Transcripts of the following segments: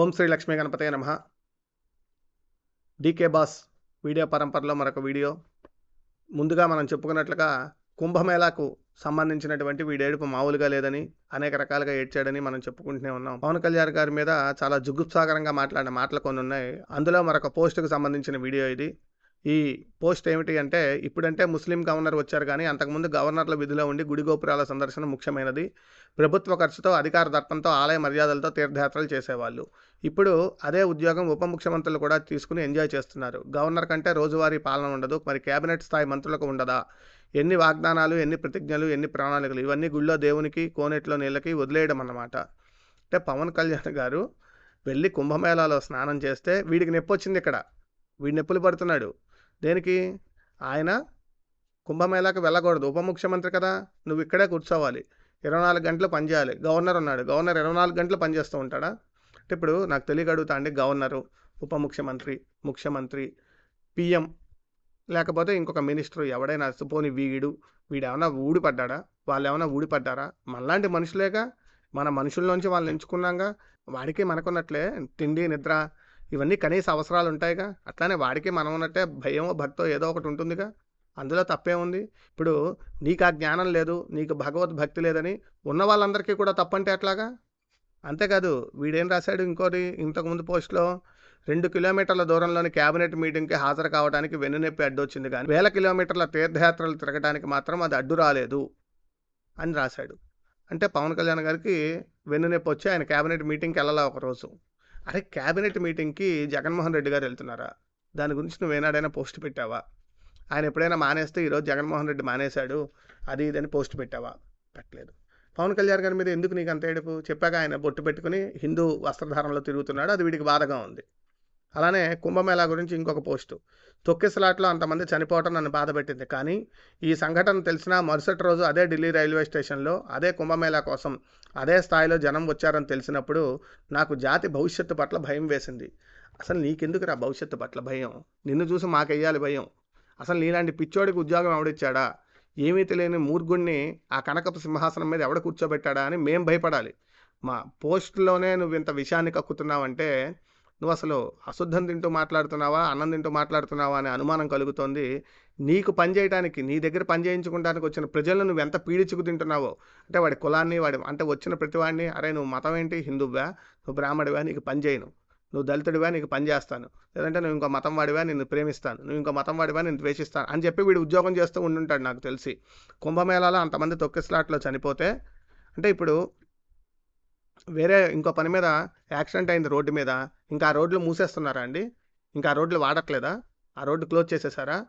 ఓం శ్రీ లక్ష్మీ గణపతయ నమ. DK boss video పరంపరలో మరొక వీడియో. ముందుగా మనం చెప్పుకున్నట్లుగా కుంభమేళాకు సంబంధించినటువంటి వీడేడుపు మామూలుగా లేదని అనేక రకాలుగా ఏడ్చాడని మనం చెప్పుకుంటూనే ఉన్నాం. పవన్ కళ్యాణ్ గారి మీద చాలా జుగుప్సాగరంగా మాట్లాడిన మాటలు కొన్ని ఉన్నాయి. అందులో మరొక పోస్టుకు సంబంధించిన వీడియో ఇది. ఈ పోస్ట్ ఏమిటి అంటే ఇప్పుడంటే ముస్లిం గవర్నర్ వచ్చారు కానీ అంతకుముందు గవర్నర్ల విధిలో ఉండి గుడి గోపురాల సందర్శన ముఖ్యమైనది. ప్రభుత్వ ఖర్చుతో అధికార దర్పంతో ఆలయ మర్యాదలతో తీర్థయాత్రలు చేసేవాళ్ళు. ఇప్పుడు అదే ఉద్యోగం ఉప ముఖ్యమంత్రులు కూడా తీసుకుని ఎంజాయ్ చేస్తున్నారు. గవర్నర్ కంటే రోజువారీ పాలన ఉండదు. మరి కేబినెట్ స్థాయి మంత్రులకు ఉండదా? ఎన్ని వాగ్దానాలు ఎన్ని ప్రతిజ్ఞలు ఎన్ని ప్రణాళికలు? ఇవన్నీ గుళ్ళో దేవునికి కోనేట్లో నీళ్ళకి వదిలేయడం అన్నమాట. అంటే పవన్ కళ్యాణ్ గారు వెళ్ళి కుంభమేళాలో స్నానం చేస్తే వీడికి నొప్పి వచ్చింది ఇక్కడ. వీడి నొప్పులు పడుతున్నాడు. దేనికి? ఆయన కుంభమేళాకు వెళ్ళకూడదు. ఉప ముఖ్యమంత్రి కదా నువ్వు ఇక్కడే కూర్చోవాలి. ఇరవై నాలుగు గంటలు పనిచేయాలి గవర్నర్ ఉన్నాడు. గవర్నర్ ఇరవై నాలుగు గంటలు పనిచేస్తూ ఉంటాడా? అంటే ఇప్పుడు నాకు తెలియక అడుగుతా అండి గవర్నరు ఉప ముఖ్యమంత్రి ముఖ్యమంత్రి పిఎం లేకపోతే ఇంకొక మినిస్టర్ ఎవడైనా పోని వీడు వీడు ఏమైనా ఊడిపడ్డా వాళ్ళు ఏమైనా ఊడిపడ్డారా? మనలాంటి మనుషులేగా? మన మనుషుల్లోంచి వాళ్ళని ఎంచుకున్నాగా? వాడికి మనకున్నట్లే తిండి నిద్ర ఇవన్నీ కనీస అవసరాలు ఉంటాయిగా అట్లానే వాడికి మనం ఉన్నట్టే భయమో భక్తో ఏదో ఒకటి ఉంటుందిగా. అందులో తప్పే ఉంది. ఇప్పుడు నీకు ఆ జ్ఞానం లేదు నీకు భగవద్భక్తి లేదని ఉన్న వాళ్ళందరికీ కూడా తప్పంటే ఎట్లాగా? అంతేకాదు వీడేం రాశాడు ఇంకోటి ఇంతకుముందు పోస్ట్లో? రెండు కిలోమీటర్ల దూరంలోని క్యాబినెట్ మీటింగ్కి హాజరు కావడానికి వెన్నునొప్పి అడ్డొచ్చింది కానీ వేల కిలోమీటర్ల తీర్థయాత్రలు తిరగడానికి మాత్రం అది అడ్డు రాలేదు అని రాశాడు. అంటే పవన్ కళ్యాణ్ గారికి వెన్నునొప్పి వచ్చి ఆయన క్యాబినెట్ మీటింగ్కి వెళ్ళాల ఒకరోజు? అరే క్యాబినెట్ మీటింగ్కి జగన్మోహన్ రెడ్డి గారు వెళ్తున్నారా? దాని గురించి నువ్వేనాడైనా పోస్ట్ పెట్టావా? ఆయన ఎప్పుడైనా మానేస్తే ఈరోజు జగన్మోహన్ రెడ్డి మానేశాడు అది ఇదని పోస్ట్ పెట్టావా? పెట్టలేదు. పవన్ కళ్యాణ్ గారి మీద ఎందుకు నీకు అంత ఏడుపు? చెప్పాక ఆయన బొట్టు పెట్టుకుని హిందూ వస్త్రధారణలో తిరుగుతున్నాడు అది వీడికి బాధగా ఉంది. అలానే కుంభమేళా గురించి ఇంకొక పోస్టు. తొక్కిసలాట్లో అంతమంది చనిపోవటం నన్ను బాధపెట్టింది కానీ ఈ సంఘటన తెలిసిన మరుసటి రోజు అదే ఢిల్లీ రైల్వే స్టేషన్లో అదే కుంభమేళా కోసం అదే స్థాయిలో జనం వచ్చారని తెలిసినప్పుడు నాకు జాతి భవిష్యత్తు పట్ల భయం వేసింది. అసలు నీకెందుకు రా భవిష్యత్తు పట్ల భయం? నిన్ను చూసి మాకెయ్యాలి భయం. అసలు నీలాంటి పిచ్చోడికి ఉద్యోగం ఎవడిచ్చాడా? ఏమీ తెలియని మూర్గుణ్ణి ఆ కనకపు సింహాసనం మీద ఎవడ కూర్చోబెట్టాడా అని మేం భయపడాలి. మా పోస్టులోనే నువ్వు ఇంత విషయాన్ని కక్కుతున్నావంటే నువ్వు అసలు అశుద్ధం తింటూ మాట్లాడుతున్నావా? అన్నం తింటూ మాట్లాడుతున్నావా? అనే అనుమానం కలుగుతోంది. నీకు పనిచేయడానికి నీ దగ్గర పని చేయించుకోవడానికి వచ్చిన ప్రజలను నువ్వు ఎంత పీడించుకు తింటున్నావో? అంటే వాడి కులాన్ని వాడి అంటే వచ్చిన ప్రతివాడిని అరే నువ్వు మతం ఏంటి? హిందువువా? నువ్వు బ్రాహ్మడివా? నీకు పని చేయను. నువ్వు దళితుడివా? నీకు పని చేస్తాను. లేదంటే నువ్వు ఇంకో మతం వాడివా? నిన్ను ప్రేమిస్తాను. నువ్వు ఇంకో మతం వాడివా? నేను ద్వేషిస్తాను. అని చెప్పి వీడు ఉద్యోగం చేస్తూ ఉండుంటాడు నాకు తెలిసి. కుంభమేళాలో అంతమంది తొక్కిస్లాట్లో చనిపోతే అంటే ఇప్పుడు వేరే ఇంకో పని మీద యాక్సిడెంట్ అయింది రోడ్డు మీద. ఇంకా ఆ రోడ్లు మూసేస్తున్నారా అండి? ఇంకా ఆ రోడ్లు వాడట్లేదా? ఆ రోడ్డు క్లోజ్ చేసేసారా?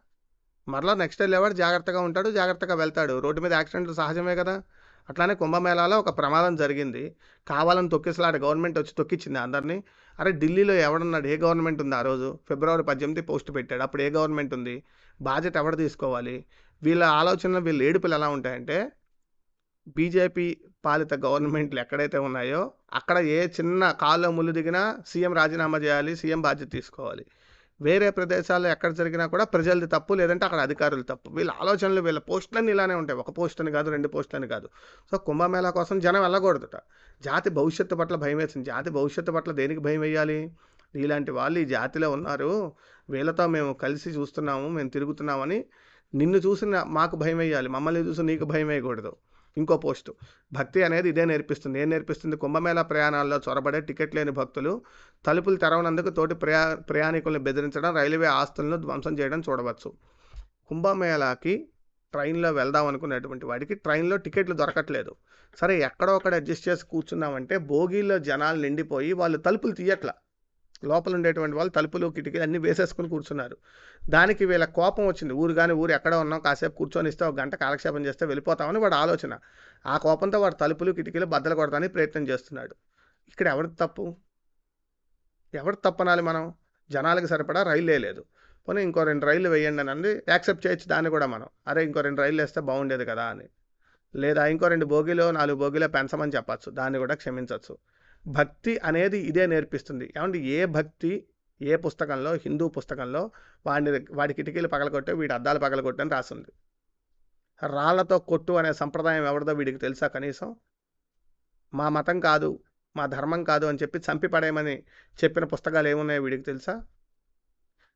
మరలా నెక్స్ట్ డే లేవాడు జాగ్రత్తగా ఉంటాడు జాగ్రత్తగా వెళ్తాడు. రోడ్డు మీద యాక్సిడెంట్లు సహజమే కదా? అట్లానే కుంభమేళాలో ఒక ప్రమాదం జరిగింది. కావాలని తొక్కిసలాడు గవర్నమెంట్ వచ్చి తొక్కిచ్చింది అందరినీ. అరే ఢిల్లీలో ఎవడన్నాడు? ఏ గవర్నమెంట్ ఉంది ఆ రోజు? ఫిబ్రవరి పద్దెనిమిది పోస్ట్ పెట్టాడు. అప్పుడు ఏ గవర్నమెంట్ ఉంది? బాధ్యత ఎవడు తీసుకోవాలి? వీళ్ళ ఆలోచనలు వీళ్ళ ఏడుపులు ఎలా ఉంటాయంటే బీజేపీ పాలిత గవర్నమెంట్లు ఎక్కడైతే ఉన్నాయో అక్కడ ఏ చిన్న కాల్లో ముళ్ళు దిగినా సీఎం రాజీనామా చేయాలి సీఎం బాధ్యత తీసుకోవాలి. వేరే ప్రదేశాల్లో ఎక్కడ జరిగినా కూడా ప్రజలది తప్పు లేదంటే అక్కడ అధికారులు తప్పు. వీళ్ళ ఆలోచనలు వీళ్ళ పోస్టులన్నీ ఇలానే ఉంటాయి. ఒక పోస్ట్ అని కాదు రెండు పోస్ట్ అని కాదు. సో కుంభమేళా కోసం జనం వెళ్ళకూడదుట. జాతి భవిష్యత్తు పట్ల భయం వేసింది. జాతి భవిష్యత్తు పట్ల దేనికి భయం వేయాలి? ఇలాంటి వాళ్ళు ఈ జాతిలో ఉన్నారు. వీళ్ళతో మేము కలిసి చూస్తున్నాము మేము తిరుగుతున్నామని నిన్ను చూసిన మాకు భయం వేయాలి. మమ్మల్ని చూసి నీకు భయం వేయకూడదు. ఇంకో పోస్టు. భక్తి అనేది ఇదే నేర్పిస్తుంది. ఏం నేర్పిస్తుంది? కుంభమేళా ప్రయాణాల్లో చొరబడే టికెట్ లేని భక్తులు తలుపులు తెరవనందుకు తోటి ప్రయా ప్రయాణికులను బెదిరించడం రైల్వే ఆస్తులను ధ్వంసం చేయడం చూడవచ్చు. కుంభమేళాకి ట్రైన్లో వెళ్దాం అనుకునేటువంటి వాడికి ట్రైన్లో టికెట్లు దొరకట్లేదు. సరే ఎక్కడో ఒకటి అడ్జస్ట్ చేసి కూర్చున్నామంటే బోగీల్లో జనాలు నిండిపోయి వాళ్ళు తలుపులు తీయట్లా. లోపల ఉండేటువంటి వాళ్ళు తలుపులు కిటికీలు అన్నీ వేసేసుకుని కూర్చున్నారు. దానికి వీళ్ళ కోపం వచ్చింది. ఊరు కానీ ఊరు ఎక్కడ ఉన్నాం కాసేపు కూర్చొని ఇస్తే ఒక గంట కాలక్షేపం చేస్తే వెళ్ళిపోతామని వాడు ఆలోచన. ఆ కోపంతో వాడు తలుపులు కిటికీలు బద్దలు కొడతానికి ప్రయత్నం చేస్తున్నాడు. ఇక్కడ ఎవరికి తప్పు? ఎవరి తప్పనాలి మనం? జనాలకు సరిపడా రైలు లేదు. పోనీ ఇంకో రెండు రైళ్ళు వేయండి అని అంది. యాక్సెప్ట్ చేయొచ్చు దాన్ని కూడా మనం. అరే ఇంకో రెండు రైళ్ళు వేస్తే బాగుండేది కదా అని. లేదా ఇంకో రెండు బోగిలో నాలుగు బోగిలో పెంచమని చెప్పచ్చు. దాన్ని కూడా క్షమించవచ్చు భక్తి అనేది ఇదే నేర్పిస్తుంది. ఏమంటే ఏ భక్తి ఏ పుస్తకంలో హిందూ పుస్తకంలో వాడిని వాడి కిటికీలు పగలగొట్టే వీడి అద్దాలు పగలగొట్టు అని రాసింది. రాళ్ళతో కొట్టు అనే సంప్రదాయం ఎవరిదో వీడికి తెలుసా కనీసం? మా మతం కాదు మా ధర్మం కాదు అని చెప్పి చంపి పడేయమని చెప్పిన పుస్తకాలు ఏమున్నాయో వీడికి తెలుసా?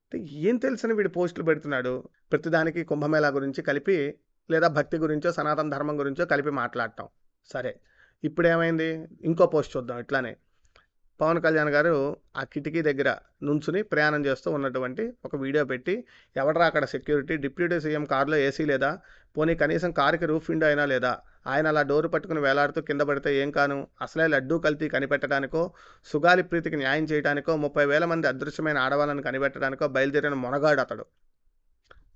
అంటే ఏం తెలుసని వీడు పోస్టులు పెడుతున్నాడు? ప్రతిదానికి కుంభమేళా గురించి కలిపి లేదా భక్తి గురించో సనాతన ధర్మం గురించో కలిపి మాట్లాడటం. సరే. ఇప్పుడు ఏమైంది ఇంకో పోస్ట్ చూద్దాం ఇట్లానే. పవన్ కళ్యాణ్ గారు ఆ కిటికీ దగ్గర నుంచుని ప్రయాణం చేస్తూ ఉన్నటువంటి ఒక వీడియో పెట్టి ఎవడరా అక్కడ సెక్యూరిటీ? డిప్యూటీ సీఎం కారులో ఏసీ లేదా? పోనీ కనీసం కారుకి రూఫ్ విండో అయినా లేదా? ఆయన అలా డోరు పట్టుకుని వేలాడుతూ కింద పడితే ఏం కాను? అసలే లడ్డూ కల్తీ కనిపెట్టడానికో సుగాలి ప్రీతికి న్యాయం చేయడానికో ముప్పై వేల మంది అదృశ్యమైన ఆడవాళ్ళని కనిపెట్టడానికో బయలుదేరిన మొనగాడు అతడు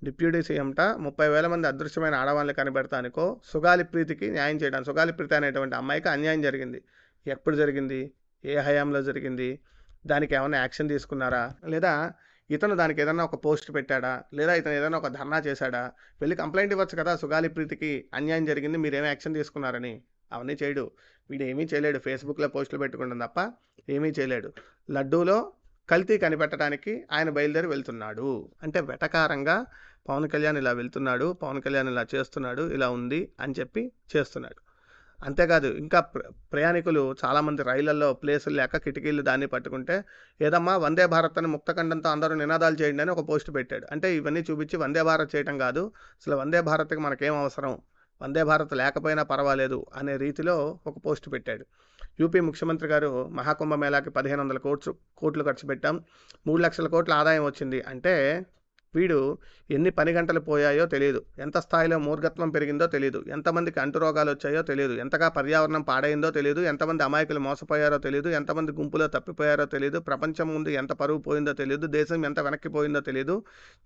డిప్యూటీ సీఎంట ముప్పై వేల మంది అదృశ్యమైన ఆడవాళ్ళని కనిపెడతానికో సుగాలి ప్రీతికి న్యాయం చేయడానికి సుగాలి ప్రీతి అనేటువంటి అమ్మాయికి అన్యాయం జరిగింది. ఎప్పుడు జరిగింది? ఏ హయాంలో జరిగింది? దానికి ఏమైనా యాక్షన్ తీసుకున్నారా? లేదా ఇతను దానికి ఏదైనా ఒక పోస్ట్ పెట్టాడా? లేదా ఇతను ఏదైనా ఒక ధర్నా చేశాడా? వెళ్ళి కంప్లైంట్ ఇవ్వచ్చు కదా సుగాలి ప్రీతికి అన్యాయం జరిగింది మీరేం యాక్షన్ తీసుకున్నారని? అవన్నీ చేయడు. వీడు ఏమీ చేయలేడు. ఫేస్బుక్లో పోస్టులు పెట్టుకుంటాం తప్ప ఏమీ చేయలేడు. లడ్డూలో కల్తీ కనిపెట్టడానికి ఆయన బయలుదేరి వెళ్తున్నాడు. అంటే వెటకారంగా పవన్ కళ్యాణ్ ఇలా వెళ్తున్నాడు పవన్ కళ్యాణ్ ఇలా చేస్తున్నాడు ఇలా ఉంది అని చెప్పి చేస్తున్నాడు. అంతేకాదు ఇంకా ప్ర ప్రయాణికులు చాలామంది రైళ్ళలో ప్లేసులు లేక కిటికీలు దాన్ని పట్టుకుంటే ఏదమ్మా వందే భారత్ అని ముక్తఖండంతో అందరూ నినాదాలు చేయండి అని ఒక పోస్ట్ పెట్టాడు. అంటే ఇవన్నీ చూపించి వందే భారత్ చేయటం కాదు అసలు వందే భారత్కి మనకేం అవసరం? వందే భారత్ లేకపోయినా పర్వాలేదు అనే రీతిలో ఒక పోస్ట్ పెట్టాడు. యూపీ ముఖ్యమంత్రి గారు మహాకుంభ మేళాకి పదిహేను వందల కోట్లు కోట్లు ఖర్చు పెట్టాం. మూడు లక్షల కోట్ల ఆదాయం వచ్చింది. అంటే వీడు ఎన్ని పని గంటలు పోయాయో తెలియదు ఎంత స్థాయిలో మూర్ఘత్వం పెరిగిందో తెలియదు ఎంతమందికి అంటురోగాలు వచ్చాయో తెలియదు ఎంతగా పర్యావరణం పాడైందో తెలియదు ఎంతమంది అమాయకులు మోసపోయారో తెలియదు ఎంతమంది గుంపులో తప్పిపోయారో తెలియదు ప్రపంచం ముందు ఎంత పరువు పోయిందో తెలియదు దేశం ఎంత వెనక్కిపోయిందో తెలియదు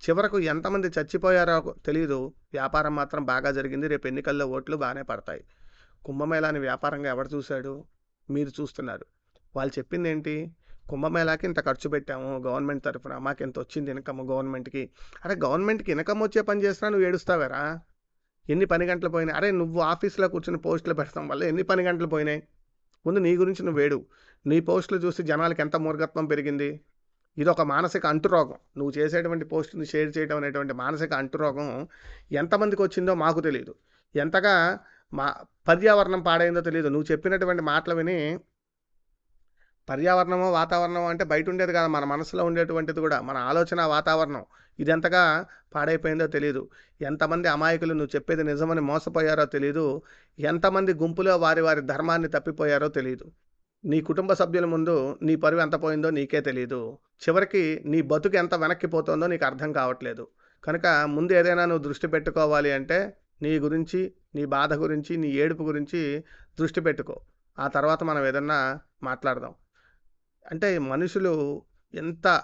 చివరకు ఎంతమంది చచ్చిపోయారో తెలియదు వ్యాపారం మాత్రం బాగా జరిగింది. రేపు ఎన్నికల్లో ఓట్లు బాగానే పడతాయి. కుంభమేళాని వ్యాపారంగా ఎవడు చూశాడు? మీరు చూస్తున్నారు. వాళ్ళు చెప్పింది ఏంటి కుంభమేళాకి ఇంత ఖర్చు పెట్టాము గవర్నమెంట్ తరఫున మాకు ఎంత వచ్చింది ఇన్కమ్ గవర్నమెంట్కి? అరే గవర్నమెంట్కి ఇన్కమ్ వచ్చే పని చేసినా నువ్వు ఏడుస్తావేరా? ఎన్ని పని గంటలు పోయినాయి? అరే నువ్వు ఆఫీస్లో కూర్చొని పోస్టులు పెడతాం వల్ల ఎన్ని పని గంటలు పోయినాయి? ముందు నీ గురించి నువ్వు వేడు నీ పోస్టులు చూసి జనాలకి ఎంత మూర్ఘత్వం పెరిగింది? ఇది ఒక మానసిక అంటురోగం. నువ్వు చేసేటువంటి పోస్టుని షేర్ చేయడం అనేటువంటి మానసిక అంటురోగం ఎంతమందికి వచ్చిందో మాకు తెలియదు ఎంతగా మా పర్యావరణం పాడైందో తెలియదు నువ్వు చెప్పినటువంటి మాటలు విని పర్యావరణము వాతావరణం అంటే బయట ఉండేది కాదు. మన మనసులో ఉండేటువంటిది కూడా. మన ఆలోచన వాతావరణం ఇది ఎంతగా పాడైపోయిందో తెలియదు ఎంతమంది అమాయకులు నువ్వు చెప్పేది నిజమని మోసపోయారో తెలియదు ఎంతమంది గుంపులో వారి వారి ధర్మాన్ని తప్పిపోయారో తెలియదు నీ కుటుంబ సభ్యుల ముందు నీ పరువు ఎంత పోయిందో నీకే తెలియదు చివరికి నీ బతుకు ఎంత వెనక్కి పోతుందో నీకు అర్థం కావట్లేదు. కనుక ముందు ఏదైనా నువ్వు దృష్టి పెట్టుకోవాలి అంటే నీ గురించి నీ బాధ గురించి నీ ఏడుపు గురించి దృష్టి పెట్టుకో. ఆ తర్వాత మనం ఏదన్నా మాట్లాడదాం. అంటే మనుషులు ఎంత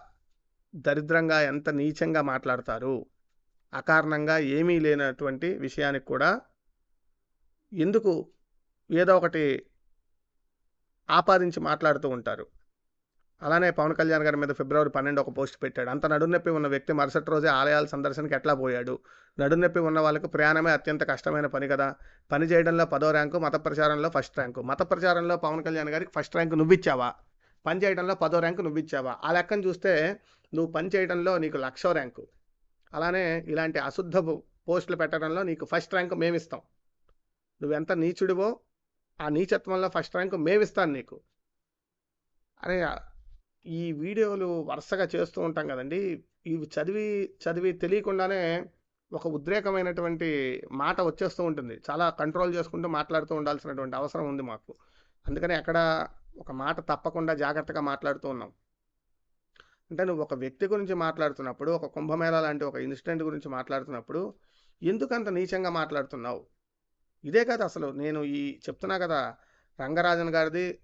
దరిద్రంగా ఎంత నీచంగా మాట్లాడతారు? అకారణంగా ఏమీ లేనటువంటి విషయానికి కూడా ఎందుకు ఏదో ఒకటి ఆపాదించి మాట్లాడుతూ ఉంటారు. అలానే పవన్ కళ్యాణ్ గారి మీద ఫిబ్రవరి పన్నెండు ఒక పోస్ట్ పెట్టాడు. అంత నడునొప్పి ఉన్న వ్యక్తి మరుసటి రోజే ఆలయాల సందర్శనకి ఎట్లా పోయాడు? నడునొప్పి ఉన్న వాళ్ళకు ప్రయాణమే అత్యంత కష్టమైన పని కదా. పని చేయడంలో పదో ర్యాంకు మత ప్రచారంలో ఫస్ట్ ర్యాంకు. మత ప్రచారంలో పవన్ కళ్యాణ్ గారికి ఫస్ట్ ర్యాంకు నువ్విచ్చావా? పని చేయడంలో పదో ర్యాంకు నువ్విచ్చావా? ఆ లెక్కను చూస్తే నువ్వు పని చేయడంలో నీకు లక్షో ర్యాంకు. అలానే ఇలాంటి అశుద్ధ పోస్టులు పెట్టడంలో నీకు ఫస్ట్ ర్యాంకు మేమిస్తాం. నువ్వెంత నీచుడివో ఆ నీచత్వంలో ఫస్ట్ ర్యాంకు మేమిస్తాను నీకు. అరే ఈ వీడియోలు వరుసగా చేస్తూ ఉంటాం కదండి. ఇవి చదివి చదివి తెలియకుండానే ఒక ఉద్రేకమైనటువంటి మాట వచ్చేస్తూ ఉంటుంది. చాలా కంట్రోల్ చేసుకుంటూ మాట్లాడుతూ ఉండాల్సినటువంటి అవసరం ఉంది మాకు. అందుకని అక్కడ ఒక మాట తప్పకుండా జాగ్రత్తగా మాట్లాడుతూ ఉన్నాం. అంటే నువ్వు ఒక వ్యక్తి గురించి మాట్లాడుతున్నప్పుడు ఒక కుంభమేళ లాంటి ఒక ఇన్సిడెంట్ గురించి మాట్లాడుతున్నప్పుడు ఎందుకంత నీచంగా మాట్లాడుతున్నావు? ఇదే కదా అసలు నేను ఈ చెప్తున్నా కదా రంగరాజన్ గారిది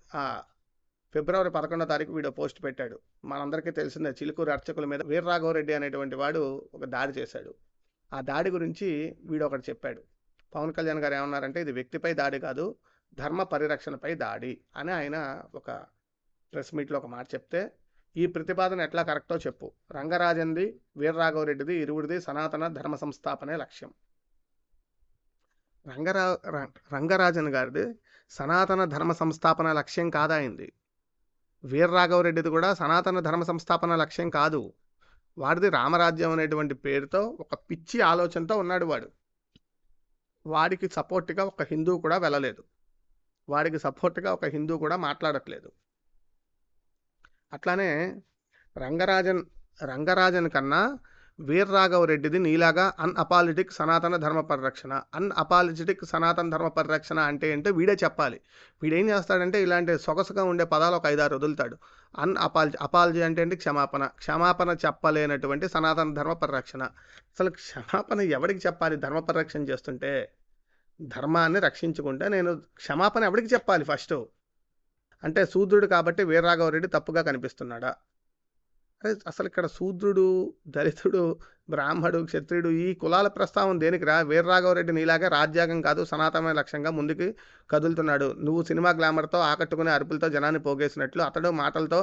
ఫిబ్రవరి పదకొండో తారీఖు వీడియో పోస్ట్ పెట్టాడు. మనందరికీ తెలిసిందే చిలుకూరు అర్చకుల మీద వీర్రాఘవరెడ్డి అనేటువంటి వాడు ఒక దాడి చేశాడు. ఆ దాడి గురించి వీడు ఒకటి చెప్పాడు. పవన్ కళ్యాణ్ గారు ఏమన్నారంటే ఇది వ్యక్తిపై దాడి కాదు ధర్మ పరిరక్షణపై దాడి అని ఆయన ఒక ప్రెస్ మీట్లో ఒక మాట చెప్తే ఈ ప్రతిపాదన ఎట్లా కరెక్టో చెప్పు. రంగరాజన్ది వీర్రాఘవరెడ్డిది ఇరువుడిది సనాతన ధర్మ సంస్థాపనే లక్ష్యం. రంగరా రంగరాజన్ గారిది సనాతన ధర్మ సంస్థాపన లక్ష్యం కాదాయింది వీర్రాఘవరెడ్డిది కూడా సనాతన ధర్మ సంస్థాపన లక్ష్యం కాదు. వాడిది రామరాజ్యం అనేటువంటి పేరుతో ఒక పిచ్చి ఆలోచనతో ఉన్నాడు వాడు. వాడికి సపోర్ట్గా ఒక హిందూ కూడా వెళ్ళలేదు. వాడికి సపోర్ట్గా ఒక హిందూ కూడా మాట్లాడట్లేదు. అట్లానే రంగరాజన్ రంగరాజన్ కన్నా వీర్రాఘవరెడ్డిది నీలాగా అన్ అపాలిటిక్ సనాతన ధర్మ పరిరక్షణ అన్ అపాలిటిక్ సనాతన ధర్మ పరిరక్షణ అంటే ఏంటో వీడే చెప్పాలి. వీడేం చేస్తాడంటే ఇలాంటి సొగసుగా ఉండే పదాలు ఒక ఐదారు వదులుతాడు. అన్ అపాలజీ అపాలజీ అంటే ఏంటి? క్షమాపణ. క్షమాపణ చెప్పలేనటువంటి సనాతన ధర్మ పరిరక్షణ అసలు క్షమాపణ ఎవరికి చెప్పాలి? ధర్మ పరిరక్షణ చేస్తుంటే ధర్మాన్ని రక్షించుకుంటే నేను క్షమాపణ ఎవరికి చెప్పాలి ఫస్ట్? అంటే శూద్రుడు కాబట్టి వీరరాఘవరెడ్డి తప్పుగా కనిపిస్తున్నాడా? అసలు ఇక్కడ శూద్రుడు దళితుడు బ్రాహ్మడు క్షత్రియుడు ఈ కులాల ప్రస్తావన దేనికి రా వీర్రాఘవరెడ్డి నీలాగా రాజ్యాంగం కాదు సనాతనమైన లక్ష్యంగా ముందుకు కదులుతున్నాడు. నువ్వు సినిమా గ్లామర్తో ఆకట్టుకునే అరుపులతో జనాన్ని పోగేసినట్లు అతడు మాటలతో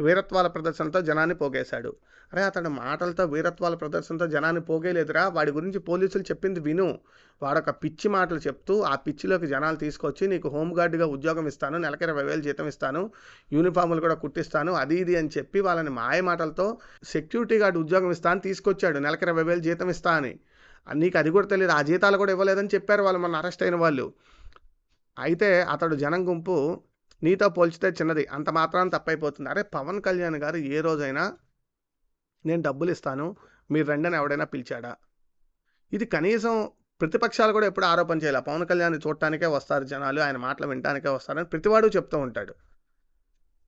వీరత్వాల ప్రదర్శనతో జనాన్ని పోగేశాడు. అరే అతడు మాటలతో వీరత్వాల ప్రదర్శనతో జనాన్ని పోగేయలేదురా. వాడి గురించి పోలీసులు చెప్పింది విను. వాడొక పిచ్చి మాటలు చెప్తూ ఆ పిచ్చిలోకి జనాలు తీసుకొచ్చి నీకు హోంగార్డ్గా ఉద్యోగం ఇస్తాను నెలకి ఇరవై వేలు జీతం ఇస్తాను యూనిఫామ్లు కూడా కుట్టిస్తాను అది ఇది అని చెప్పి వాళ్ళని మాయ మాటలతో సెక్యూరిటీ గార్డ్ ఉద్యోగం ఇస్తా అని తీసుకొచ్చాడు. నెలకి ఇరవై వేలు జీతం ఇస్తా అని. నీకు అది కూడా తెలియదు ఆ జీతాలు కూడా ఇవ్వలేదని చెప్పారు వాళ్ళు మన అరెస్ట్ అయిన వాళ్ళు. అయితే అతడు జనం గుంపు నీతో పోల్చితే చిన్నది. అంత మాత్రం తప్పైపోతుంది. అరే పవన్ కళ్యాణ్ గారు ఏ రోజైనా నేను డబ్బులు ఇస్తాను మీరు రెండని ఎవడైనా పిలిచాడా? ఇది కనీసం ప్రతిపక్షాలు కూడా ఎప్పుడు ఆరోపణ చేయాలి. పవన్ కళ్యాణ్ చూడటానికే వస్తారు జనాలు ఆయన మాటలు వినటానికే వస్తారని ప్రతివాడు చెప్తూ ఉంటాడు.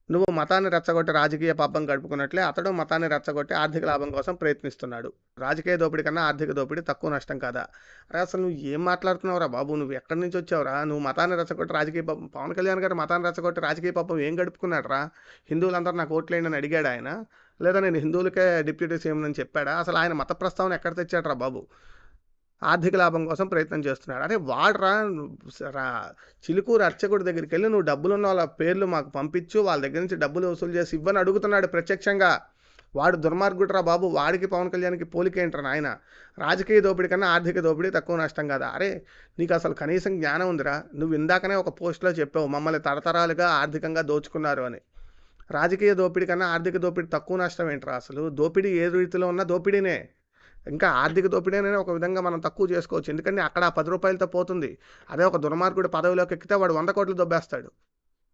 నువ్వు మతాన్ని రెచ్చగొట్టి రాజకీయ పాపం గడుపుకున్నట్లే అతడు మతాన్ని రెచ్చగొట్టి ఆర్థిక లాభం కోసం ప్రయత్నిస్తున్నాడు. రాజకీయ దోపిడీ కన్నా ఆర్థిక దోపిడీ తక్కువ నష్టం కాదా? అరే అసలు నువ్వు ఏం మాట్లాడుతున్నావురా బాబు? నువ్వు ఎక్కడి నుంచి వచ్చావురా? నువ్వు మతాన్ని రెచ్చగొట్టి రాజకీయ పాపం పవన్ కళ్యాణ్ గారు మతాన్ని రెచ్చగొట్టి రాజకీయ పాపం ఏం గడుపుకున్నాడు రా హిందువులందరూ నాకు ఓట్లేండి అని అడిగాడు ఆయన. లేదా నేను హిందువులకే డిప్యూటీ సీఎం అని చెప్పాడా? అసలు ఆయన మత ప్రస్తావన ఎక్కడ తెచ్చాడరా బాబు? ఆర్థిక లాభం కోసం ప్రయత్నం చేస్తున్నాడు. అరే వాడరా రా చిలుకూరు అర్చకుడి దగ్గరికి వెళ్ళి నువ్వు డబ్బులున్న వాళ్ళ పేర్లు మాకు పంపించు వాళ్ళ దగ్గర నుంచి డబ్బులు వసూలు చేసి ఇవ్వని అడుగుతున్నాడు ప్రత్యక్షంగా. వాడు దుర్మార్గుడురా బాబు వాడికి పవన్ కళ్యాణ్కి పోలికేంట్రా నాయన? రాజకీయ దోపిడీ కన్నా ఆర్థిక దోపిడీ తక్కువ నష్టం కదా? అరే నీకు అసలు కనీసం జ్ఞానం ఉందిరా. నువ్వు ఇందాకనే ఒక పోస్ట్లో చెప్పావు మమ్మల్ని తరతరాలుగా ఆర్థికంగా దోచుకున్నారు అని. రాజకీయ దోపిడీ కన్నా ఆర్థిక దోపిడీ తక్కువ నష్టం ఏంట్రా అసలు? దోపిడీ ఏ రీతిలో ఉన్నా దోపిడీనే. ఇంకా ఆర్థిక దోపిడీనే ఒక విధంగా మనం తక్కువ చేసుకోవచ్చు. ఎందుకంటే అక్కడ పది రూపాయలతో పోతుంది. అదే ఒక దుర్మార్గుడు పదవిలోకి ఎక్కితే వాడు వంద కోట్లు దొబ్బేస్తాడు.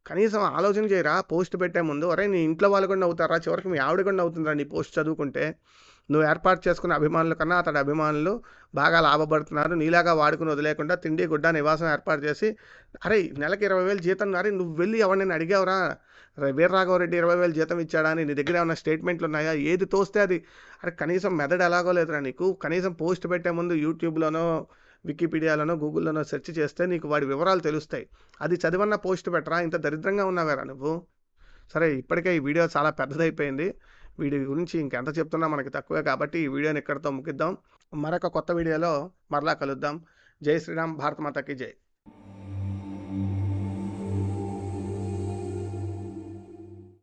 కనీసం ఆలోచన చేయరా? పోస్ట్ పెట్టే ముందు అరే నీ ఇంట్లో వాళ్ళు కూడా అవుతారా చివరికి మీ ఆవిడ కూడా అవుతుందా నీ పోస్ట్ చదువుకుంటే. నువ్వు ఏర్పాటు చేసుకున్న అభిమానుల కన్నా అతడి అభిమానులు బాగా లాభపడుతున్నారు. నీలాగా వాడుకుని వదిలేకుండా తిండి గుడ్డ నివాసం ఏర్పాటు చేసి అరే నెలకి ఇరవై వేలు జీతం అరే నువ్వు వెళ్ళి ఎవరిని అడిగావురా? వీర్రాఘవరెడ్డి ఇరవై వేలు జీతం ఇచ్చాడా అని నీ దగ్గర ఏమైనా స్టేట్మెంట్లు ఉన్నాయా? ఏది తోస్తే అది. అరే కనీసం మెదడు ఎలాగో లేదురా నీకు. కనీసం పోస్ట్ పెట్టే ముందు యూట్యూబ్లోనో వికీపీడియాలోనో గూగుల్లోనో సెర్చ్ చేస్తే నీకు వాడి వివరాలు తెలుస్తాయి. అది చదివన్న పోస్ట్ పెట్టరా? ఇంత దరిద్రంగా ఉన్నావేరా నువ్వు? సరే ఇప్పటికే ఈ వీడియో చాలా పెద్దదైపోయింది. వీడి గురించి ఇంకెంత చెప్తున్నా మనకి తక్కువే కాబట్టి ఈ వీడియోని ఇక్కడితో ముగిద్దాం. మరొక కొత్త వీడియోలో మరలా కలుద్దాం. జై శ్రీరామ్ భారత మాతకి జై.